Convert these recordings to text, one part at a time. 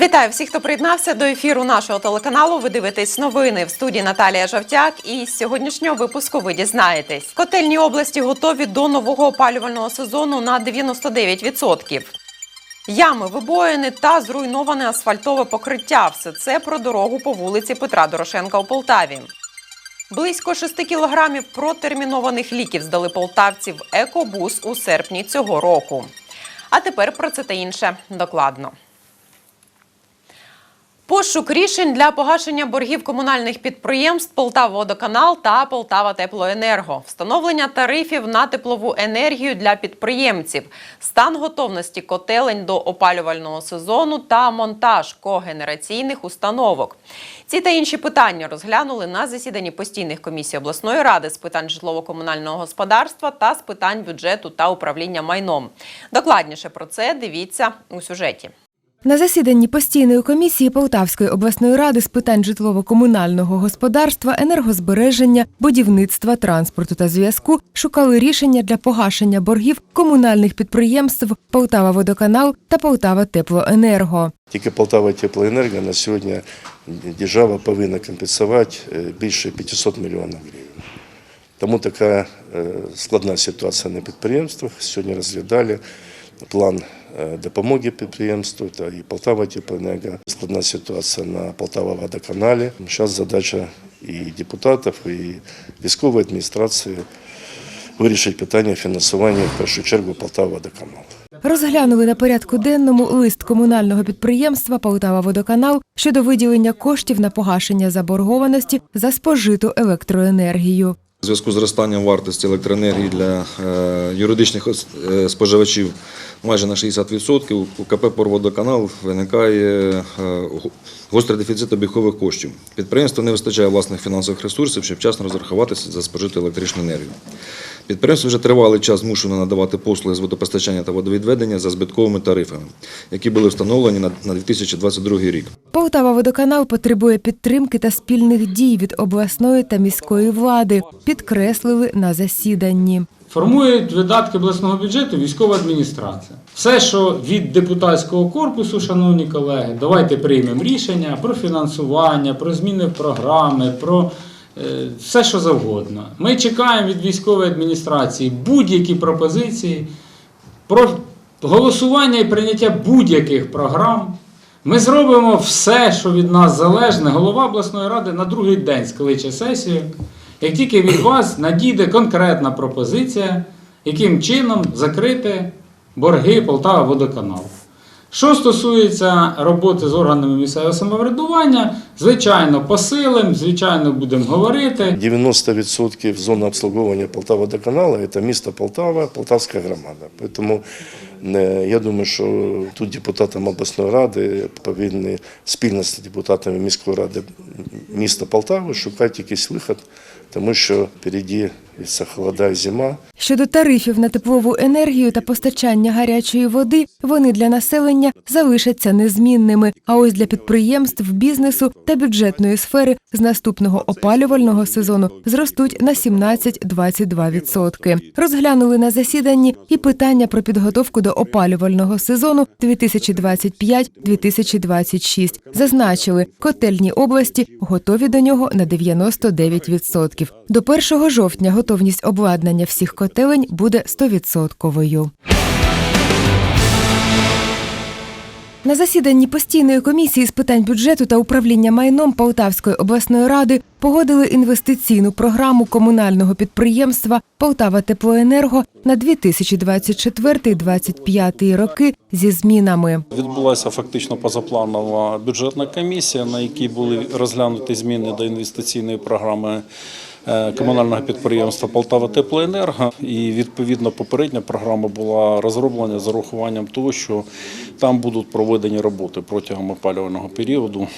Вітаю всіх, хто приєднався до ефіру нашого телеканалу. Ви дивитесь новини в студії Наталія Жовтяк. І з сьогоднішнього випуску ви дізнаєтесь. Котельні області готові до нового опалювального сезону на 99%. Ями, вибоїни та зруйноване асфальтове покриття. Все це про дорогу по вулиці Петра Дорошенка у Полтаві. Близько 6 кілограмів протермінованих ліків здали полтавці в екобус у серпні цього року. А тепер про це та інше докладно. Пошук рішень для погашення боргів комунальних підприємств Полтаводоканал та Полтава Теплоенерго, встановлення тарифів на теплову енергію для підприємців, стан готовності котелень до опалювального сезону та монтаж когенераційних установок. Ці та інші питання розглянули на засіданні постійних комісій обласної ради з питань житлово-комунального господарства та з питань бюджету та управління майном. Докладніше про це дивіться у сюжеті. На засіданні постійної комісії Полтавської обласної ради з питань житлово-комунального господарства, енергозбереження, будівництва, транспорту та зв'язку шукали рішення для погашення боргів комунальних підприємств Полтава Водоканал та Полтава Теплоенерго. Тільки Полтава Теплоенерго на сьогодні держава повинна компенсувати е, більше 500 мільйонів гривень. Тому така е, складна ситуація на підприємствах. Сьогодні розглядали план допомоги підприємству та і Полтава Теплоенерго. Складна ситуація на Полтава Водоканалі. Зараз задача і депутатів, і військової адміністрації вирішити питання фінансування в першу чергу Полтава Водоканалу. Розглянули на порядку денному лист комунального підприємства Полтава Водоканал щодо виділення коштів на погашення заборгованості за спожиту електроенергію. У зв'язку з зростанням вартості електроенергії для е, юридичних е, споживачів майже на 60% у КП «Порводоканал» виникає е, гострий дефіцит обігових коштів. Підприємство не вистачає власних фінансових ресурсів, щоб вчасно розрахуватися за спожиту електричну енергію. Підприємство вже тривалий час змушено надавати послуги з водопостачання та водовідведення за збитковими тарифами, які були встановлені на 2022 рік. Полтава Водоканал потребує підтримки та спільних дій від обласної та міської влади, підкреслили на засіданні. Формують видатки обласного бюджету військова адміністрація. Все, що від депутатського корпусу, шановні колеги, давайте приймемо рішення про фінансування, про зміни програми, про е, все, що завгодно. Ми чекаємо від військової адміністрації будь-які пропозиції про голосування і прийняття будь-яких програм. Ми зробимо все, що від нас залежне. Голова обласної ради на другий день скличе сесію. Як тільки від вас надійде конкретна пропозиція, яким чином закрити борги Полтава водоканалу. Що стосується роботи з органами місцевого самоврядування, звичайно, посилим, звичайно, будемо говорити. 90% зони обслуговування Полтава-Водоканалу – це місто Полтава, Полтавська громада. Тому е, я думаю, що тут депутатам обласної ради повинні спільно з депутатами міської ради міста Полтави шукати якийсь вихід, тому що впереді це холода зима. Щодо тарифів на теплову енергію та постачання гарячої води, вони для населення залишаться незмінними. А ось для підприємств, бізнесу та бюджетної сфери з наступного опалювального сезону зростуть на 17-22%. Розглянули на засіданні і питання про підготовку до опалювального сезону 2025-2026. Зазначили, котельні області готові до нього на 99%. До 1 жовтня готовність обладнання всіх котелень буде 100%. На засіданні постійної комісії з питань бюджету та управління майном Полтавської обласної ради погодили інвестиційну програму комунального підприємства Полтава Теплоенерго на 2024-2025 роки зі змінами. Відбулася фактично позапланова бюджетна комісія, на якій були розглянуті зміни до інвестиційної програми комунального підприємства Полтава Теплоенерго. І відповідно попередня програма була розроблена з урахуванням того, що там будуть проведені роботи протягом опалювального періоду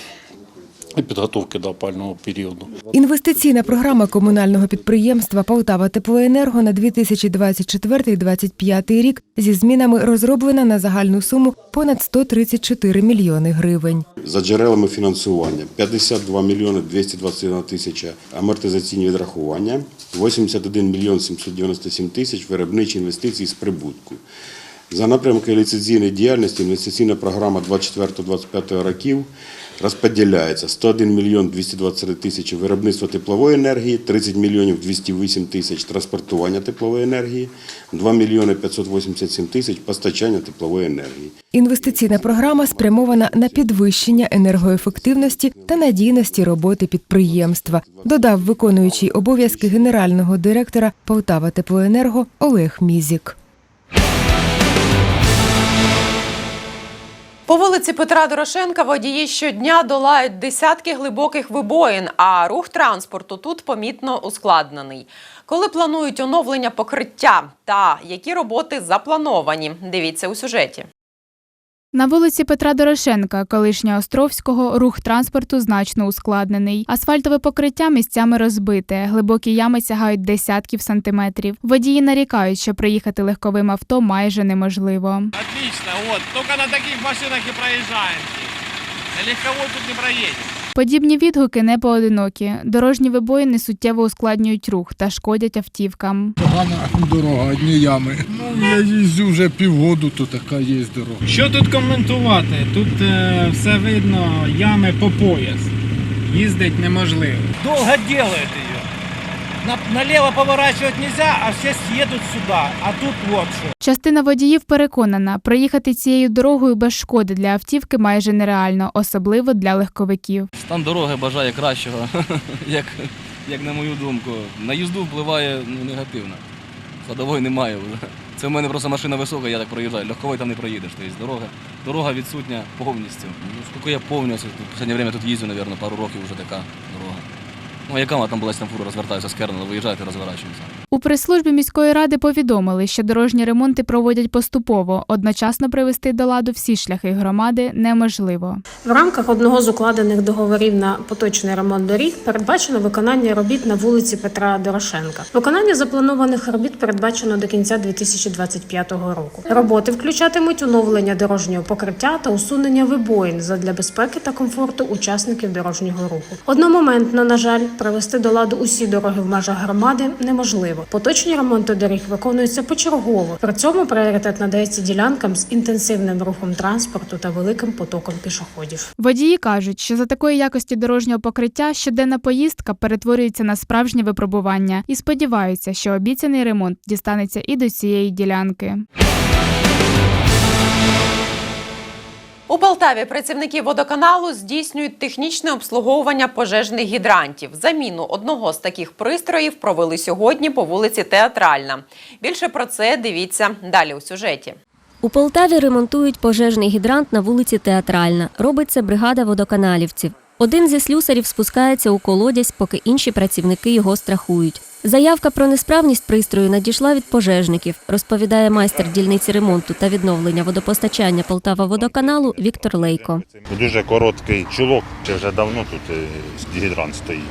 і підготовки до опалювального періоду. Інвестиційна програма комунального підприємства Полтава Теплоенерго на 2024-2025 рік зі змінами розроблена на загальну суму понад 134 мільйони гривень. За джерелами фінансування 52 мільйони 221 тисяча амортизаційні відрахування, 81 мільйон 797 тисяч виробничі інвестиції з прибутку. За напрямкою ліцензійної діяльності інвестиційна програма 24-25 років розподіляється 101 мільйон 223 тисячі виробництво теплової енергії, 30 мільйонів 208 тисяч транспортування теплової енергії, 2 мільйони 587 тисяч постачання теплової енергії. Інвестиційна програма спрямована на підвищення енергоефективності та надійності роботи підприємства, додав виконуючий обов'язки генерального директора Полтава Теплоенерго Олег Мізік. По вулиці Петра Дорошенка водії щодня долають десятки глибоких вибоїн, а рух транспорту тут помітно ускладнений. Коли планують оновлення покриття та які роботи заплановані, дивіться у сюжеті. На вулиці Петра Дорошенка, колишнього Островського, рух транспорту значно ускладнений. Асфальтове покриття місцями розбите, глибокі ями сягають десятків сантиметрів. Водії нарікають, що проїхати легковим авто майже неможливо. Отлично, от тільки на таких машинах і проїжджаємо. На легковой тут не проедем. Подібні відгуки не поодинокі. Дорожні вибоїни суттєво ускладнюють рух та шкодять автівкам. Погана дорога, одні ями. Ну, я їздю вже півгоду, то така є дорога. Що тут коментувати? Тут е, все видно, ями по пояс. Їздить неможливо. Довго ділити ее. На, налево поворачивать нельзя, а все съедут сюда. А тут вот что. Частина водіїв переконана, проїхати цією дорогою без шкоди для автівки майже нереально, особливо для легковиків. Стан дороги бажає кращого, як, як на мою думку. На їзду впливає ну, негативно. Ходової немає вже. Це в мене просто машина висока, я так проїжджаю. Легковий там не проїдеш. Тобто дорога, дорога відсутня повністю. Ну, скільки я повністю, в останнє время тут їздю, мабуть, пару років вже така дорога. Ну, яка вона там була, там фура розвертається з керна, виїжджаєте, розворачуємося. У прес-службі міської ради повідомили, що дорожні ремонти проводять поступово. Одночасно привести до ладу всі шляхи громади неможливо. В рамках одного з укладених договорів на поточний ремонт доріг передбачено виконання робіт на вулиці Петра Дорошенка. Виконання запланованих робіт передбачено до кінця 2025 року. Роботи включатимуть оновлення дорожнього покриття та усунення вибоїн задля безпеки та комфорту учасників дорожнього руху. Одномоментно, на жаль, привести до ладу усі дороги в межах громади неможливо. Поточні ремонти доріг виконуються почергово. При цьому пріоритет надається ділянкам з інтенсивним рухом транспорту та великим потоком пішоходів. Водії кажуть, що за такої якості дорожнього покриття щоденна поїздка перетворюється на справжнє випробування і сподіваються, що обіцяний ремонт дістанеться і до цієї ділянки. У Полтаві працівники водоканалу здійснюють технічне обслуговування пожежних гідрантів. Заміну одного з таких пристроїв провели сьогодні по вулиці Театральна. Більше про це дивіться далі у сюжеті. У Полтаві ремонтують пожежний гідрант на вулиці Театральна. Робить це бригада водоканалівців. Один зі слюсарів спускається у колодязь, поки інші працівники його страхують. Заявка про несправність пристрою надійшла від пожежників, розповідає майстер дільниці ремонту та відновлення водопостачання Полтава водоканалу Віктор Лейко. Дуже короткий чулок, вже давно тут е, гідрант стоїть.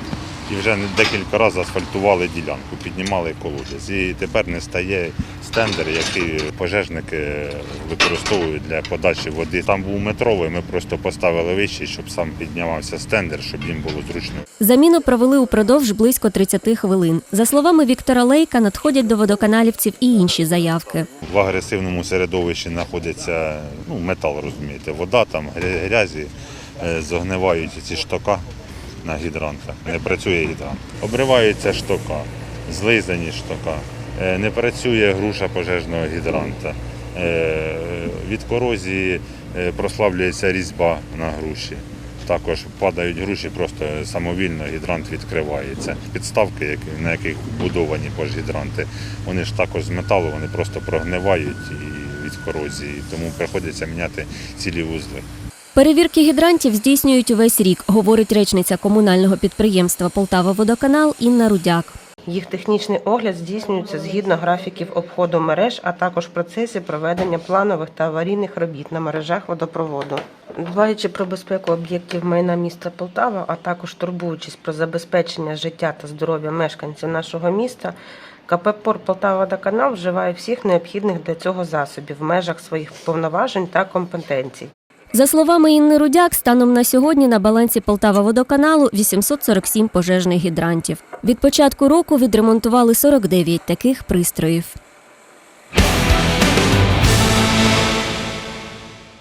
І вже декілька разів асфальтували ділянку, піднімали колодязь. І тепер не стає стендер, який пожежники використовують для подачі води. Там був метровий, ми просто поставили вищий, щоб сам піднімався стендер, щоб їм було зручно. Заміну провели упродовж близько 30 хвилин. За словами Віктора Лейка, надходять до водоканалівців і інші заявки. В агресивному середовищі знаходиться ну, метал, розумієте, вода, там грязі, е, загнивають ці штока на гідрантах. Не працює гідрант. Обриваються штока, злизані штока. Е, Не працює груша пожежного гідранта. Е, Від корозії е, прослаблюється різьба на груші. Також падають груші, просто самовільно гідрант відкривається. Підставки, на яких будовані пожгідранти, вони ж також з металу, вони просто прогнивають від корозії, тому приходиться міняти цілі вузли. Перевірки гідрантів здійснюють увесь рік, говорить речниця комунального підприємства Полтава Водоканал Інна Рудяк. Їх технічний огляд здійснюється згідно графіків обходу мереж, а також в процесі проведення планових та аварійних робіт на мережах водопроводу. Дбаючи про безпеку об'єктів майна міста Полтава, а також турбуючись про забезпечення життя та здоров'я мешканців нашого міста, КП «Пор Полтава Водоканал вживає всіх необхідних для цього засобів в межах своїх повноважень та компетенцій. За словами Інни Рудяк, станом на сьогодні на балансі Полтава водоканалу 847 пожежних гідрантів. Від початку року відремонтували 49 таких пристроїв.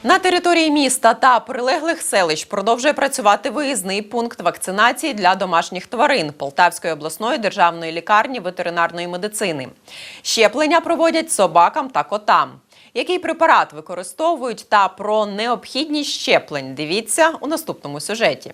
На території міста та прилеглих селищ продовжує працювати виїзний пункт вакцинації для домашніх тварин Полтавської обласної державної лікарні ветеринарної медицини. Щеплення проводять собакам та котам. Який препарат використовують та про необхідність щеплень? Дивіться у наступному сюжеті.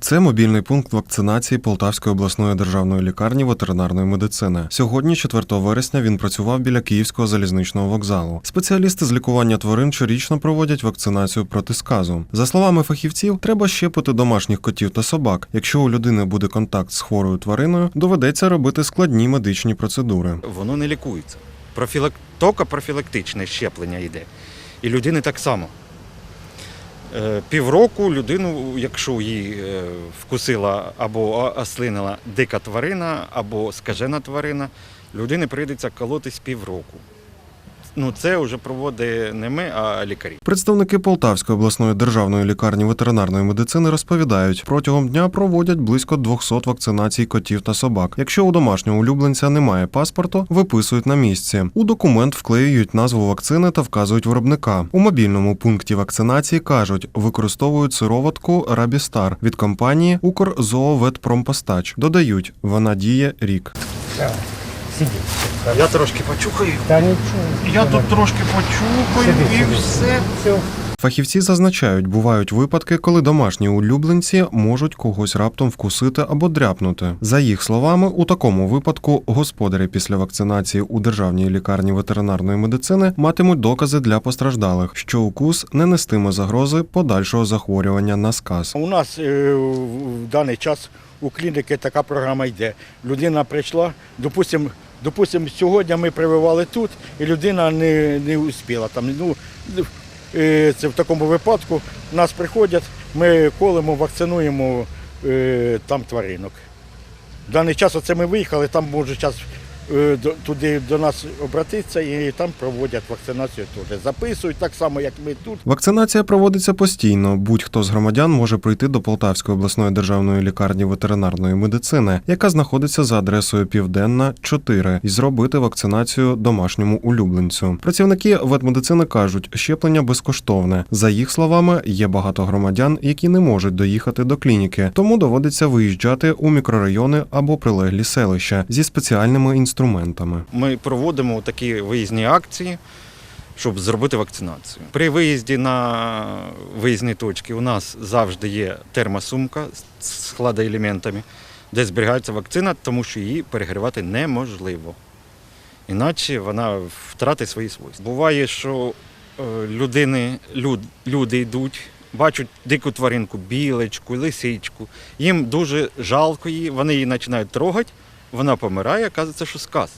Це мобільний пункт вакцинації Полтавської обласної державної лікарні ветеринарної медицини. Сьогодні, 4 вересня, він працював біля Київського залізничного вокзалу. Спеціалісти з лікування тварин щорічно проводять вакцинацію проти сказу. За словами фахівців, треба щепити домашніх котів та собак. Якщо у людини буде контакт з хворою твариною, доведеться робити складні медичні процедури. Воно не лікується. Профілак... Тільки профілактичне щеплення йде. І людини так само. Е, Півроку людину, якщо її е, вкусила або ослинила дика тварина, або скажена тварина, людині прийдеться колотись півроку. Ну, це вже проводить не ми, а лікарі. Представники Полтавської обласної державної лікарні ветеринарної медицини розповідають, протягом дня проводять близько 200 вакцинацій котів та собак. Якщо у домашнього улюбленця немає паспорту, виписують на місці. У документ вклеюють назву вакцини та вказують виробника. У мобільному пункті вакцинації кажуть, використовують сироватку Рабістар від компанії Укрзооветпромпостач. Додають, вона діє рік. Я трошки почухаю. Та нічого. Я тут трошки почухаю і все. Фахівці зазначають, бувають випадки, коли домашні улюбленці можуть когось раптом вкусити або дряпнути. За їх словами, у такому випадку господарі після вакцинації у державній лікарні ветеринарної медицини матимуть докази для постраждалих, що укус не нестиме загрози подальшого захворювання на сказ. У нас е, в даний час у клініки така програма йде. Людина прийшла, допустимо, допустим, сьогодні ми прививали тут, і людина не, не успіла. Там, ну, е, це в такому випадку нас приходять, ми колемо, вакцинуємо е, там тваринок. В даний час оце ми виїхали, там може час туди до нас обратитися і там проводять вакцинацію туди. Записують так само, як ми тут. Вакцинація проводиться постійно. Будь-хто з громадян може прийти до Полтавської обласної державної лікарні ветеринарної медицини, яка знаходиться за адресою Південна 4, і зробити вакцинацію домашньому улюбленцю. Працівники ветмедицини кажуть, щеплення безкоштовне. За їх словами, є багато громадян, які не можуть доїхати до клініки, тому доводиться виїжджати у мікрорайони або прилеглі селища зі спеціальними інструментами. Ми проводимо такі виїзні акції, щоб зробити вакцинацію. При виїзді на виїзні точки у нас завжди є термосумка з складоелементами, де зберігається вакцина, тому що її перегрівати неможливо. Іначе вона втратить свої свойства. Буває, що е, людини, люд, люди йдуть, бачать дику тваринку, білечку, лисичку. Їм дуже жалко її, вони її починають трогати, вона помирає, кажеться, що сказ.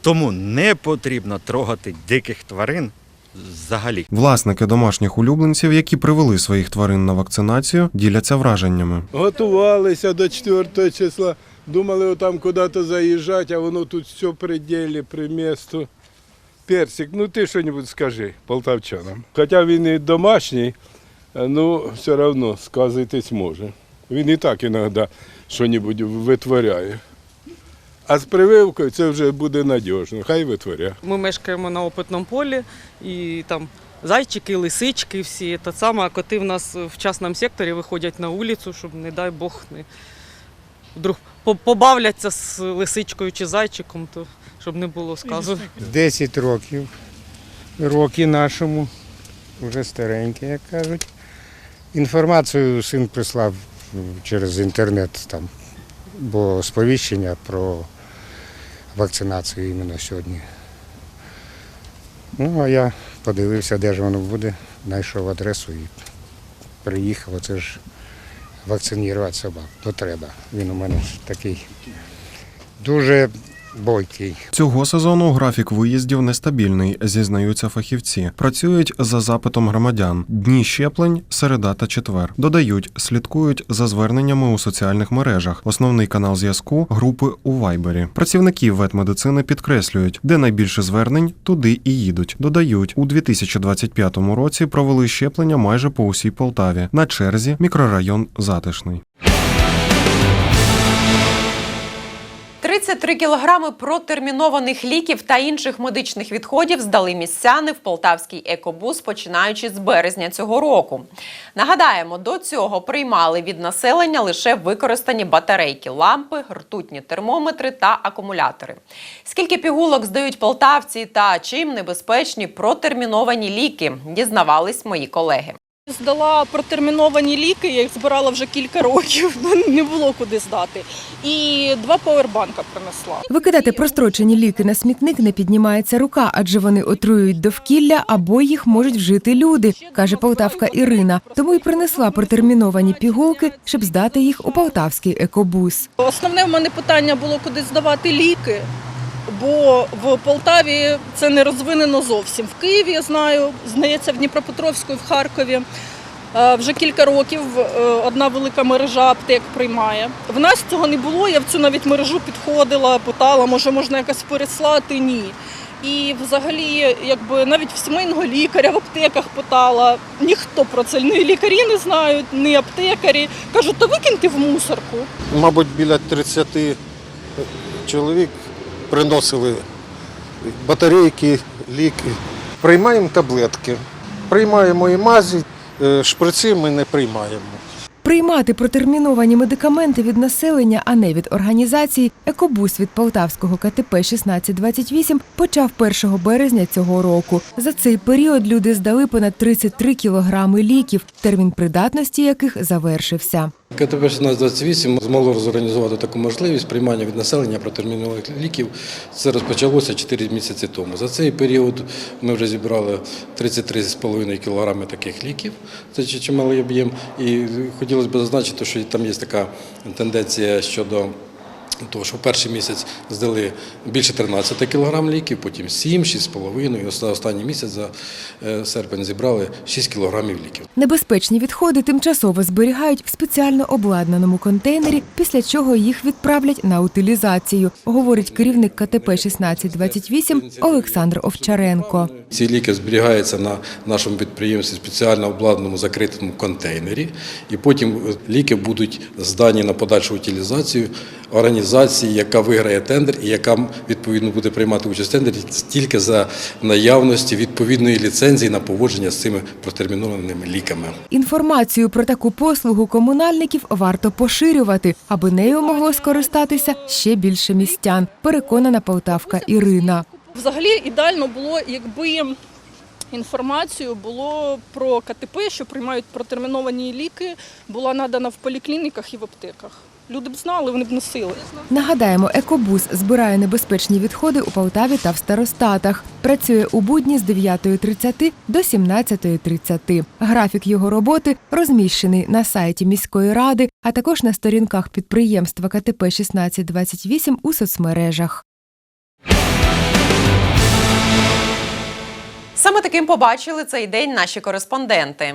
Тому не потрібно трогати диких тварин взагалі. Власники домашніх улюбленців, які привели своїх тварин на вакцинацію, діляться враженнями. Готувалися до 4 числа, думали отам куди-то заїжджати, а воно тут все при ділі, при місту. Персик, ну ти що-небудь скажи полтавчанам. Хоча він і домашній, ну все одно сказитись може. Він і так іноді що-небудь витворяє. А з прививкою це вже буде надіжно, хай витворяє. Ми мешкаємо на опитному полі і там зайчики, лисички всі. Та саме, а коти в нас в частному секторі виходять на вулицю, щоб, не дай Бог, не вдруг побавляться з лисичкою чи зайчиком, то щоб не було сказу. 10 років. Роки нашому, вже старенькі, як кажуть. Інформацію син прислав через інтернет, там, бо сповіщення про вакцинацію іменно сьогодні. Ну, а я подивився, де ж воно буде, знайшов адресу і приїхав. Оце ж вакцинувати собак. То треба. Він у мене такий дуже бойкий. Цього сезону графік виїздів нестабільний, зізнаються фахівці. Працюють за запитом громадян. Дні щеплень, середа та четвер. Додають, слідкують за зверненнями у соціальних мережах. Основний канал зв'язку групи у Вайбері. Працівники ветмедицини підкреслюють, де найбільше звернень, туди і їдуть. Додають, у 2025 році провели щеплення майже по усій Полтаві. На черзі мікрорайон Затишний. 33 кілограми протермінованих ліків та інших медичних відходів здали містяни в полтавський екобус, починаючи з березня цього року. Нагадаємо, до цього приймали від населення лише використані батарейки, лампи, ртутні термометри та акумулятори. Скільки пігулок здають полтавці та чим небезпечні протерміновані ліки, дізнавались мої колеги. Здала протерміновані ліки, я їх збирала вже кілька років, не було куди здати. І два павербанка принесла. Викидати прострочені ліки на смітник не піднімається рука, адже вони отруюють довкілля або їх можуть вжити люди, каже полтавка Ірина. Тому й принесла протерміновані пігулки, щоб здати їх у полтавський екобус. Основне в мене питання було, куди здавати ліки, бо в Полтаві це не розвинено зовсім. В Києві я знаю, здається, в Дніпропетровську і в Харкові. Е, Вже кілька років е, одна велика мережа аптек приймає. В нас цього не було. Я в цю навіть мережу підходила, питала, може можна якось переслати. Ні. І взагалі, якби навіть в сімейного лікаря в аптеках питала. Ніхто про це ні лікарі не знають, ні аптекарі. Кажуть, то викиньте в мусорку. Мабуть, біля 30 чоловік приносили батарейки, ліки. Приймаємо таблетки. Приймаємо і мазі, е, шприци ми не приймаємо. Приймати протерміновані медикаменти від населення, а не від організацій, екобус від полтавського КТП 1628 почав 1 березня цього року. За цей період люди здали понад 33 кілограми ліків, термін придатності яких завершився. КТП 1628 змогло зорганізувати таку можливість приймання від населення протермінових ліків. Це розпочалося 4 місяці тому. За цей період ми вже зібрали 33,5 кг таких ліків. Це чималий об'єм. І хотілося б зазначити, що там є така тенденція щодо. Тому що в перший місяць здали більше 13 кг ліків, потім 7, 6,5 і оста- останній місяць за е, серпень зібрали 6 кг ліків. Небезпечні відходи тимчасово зберігають в спеціально обладнаному контейнері, після чого їх відправлять на утилізацію, говорить керівник КТП 1628 Олександр Овчаренко. Ці ліки зберігаються на нашому підприємстві спеціально обладнаному закритому контейнері, і потім е, ліки будуть здані на подальшу утилізацію організації, яка виграє тендер і яка відповідно буде приймати участь в тендері тільки за наявності відповідної ліцензії на поводження з цими протермінованими ліками. Інформацію про таку послугу комунальників варто поширювати, аби нею могло скористатися ще більше містян. Переконана полтавка Ірина. Взагалі ідеально було, якби інформацію було про КТП, що приймають протерміновані ліки, була надана в поліклініках і в аптеках. Люди б знали, вони б носили. Нагадаємо, екобус збирає небезпечні відходи у Полтаві та в старостатах. Працює у будні з 9.30 до 17.30. Графік його роботи розміщений на сайті міської ради, а також на сторінках підприємства КТП 1628 у соцмережах. Саме таким побачили цей день наші кореспонденти.